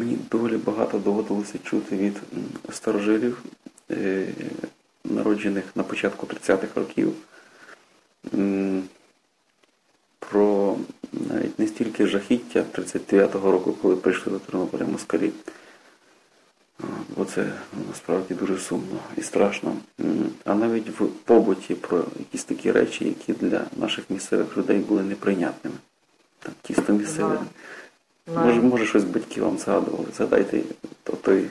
Мені доволі багато доводилося чути від старожилів, е, народжених на початку 30-х років, про навіть не стільки жахіття 39-го року, коли прийшли до Тернополя москалі. Бо це насправді дуже сумно і страшно. А навіть в побуті про якісь такі речі, які для наших місцевих людей були неприйнятними. Там тісто місцеве. Може, може щось батьки вам згадували. Згадайте то, той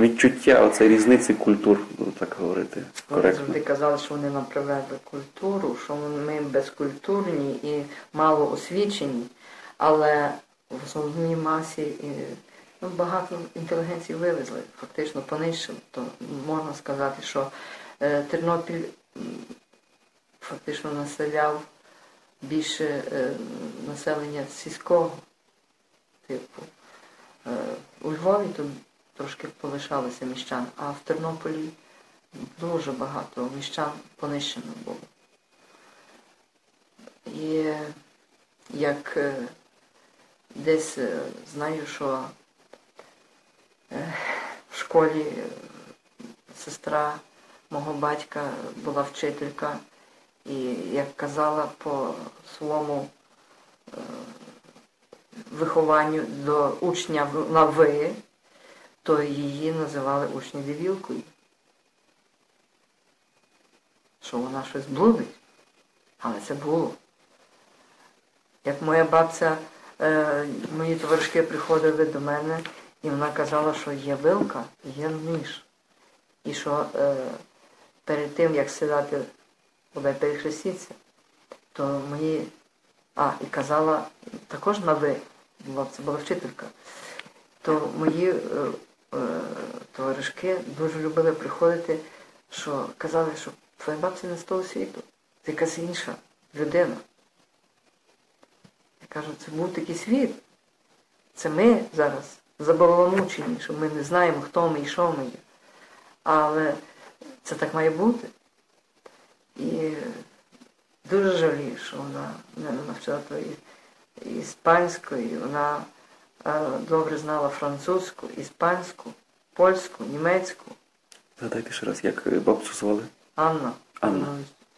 відчуття оцей різниці культур, буду так говорити Вони коректно. завжди казали, що вони нам привезли культуру, що ми безкультурні і мало освічені, але в основній масі ну, багато інтелігенції вивезли, фактично понищили. То можна сказати, що е, Тернопіль м, фактично населяв більше е, населення сільського типу. У Львові тут трошки полишалися міщан, а в Тернополі дуже багато міщан понищено було. І як е, десь е, знаю, що в школі сестра мого батька була вчителька, і як казала по своєму вихованню до учня на ви, то її називали учні дивілкою що вона щось блудить. Але це було. Як моя бабця, е, мої товаришки приходили до мене, і вона казала, що є вилка, є ніж. І що е, перед тим, як сідати, бодай перехрестіться, то мої. А, і казала також на ви, була, це була вчителька, то мої е, е, товаришки дуже любили приходити, що казали, що твоя бабця не з того світу, це якась інша людина. Я кажу, це був такий світ. Це ми зараз забаламучені, що ми не знаємо, хто ми і що ми є. Але це так має бути. І дуже жалію, що вона не навчила тої іспанської, вона е, добре знала французьку, іспанську, польську, німецьку. Згадайте ще раз, як е, бабцю звали Анна Анна.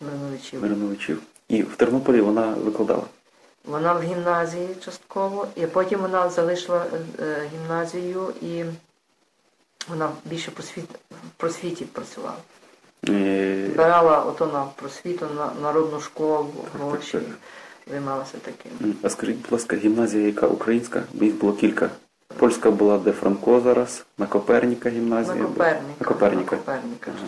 Мироновичів. Мироновичів. І в Тернополі вона викладала. Вона в гімназії частково, і потім вона залишила е, гімназію і вона більше по світ, в просвіті працювала. Збирала ото на просвіту, на народну школу, гроші, так. Займалася таким. А скажіть, будь ласка, гімназія яка українська? Їх було кілька. Польська була де Франко зараз, на Коперніка гімназія. На Коперніка. На Коперніка. На Коперніка. Ага.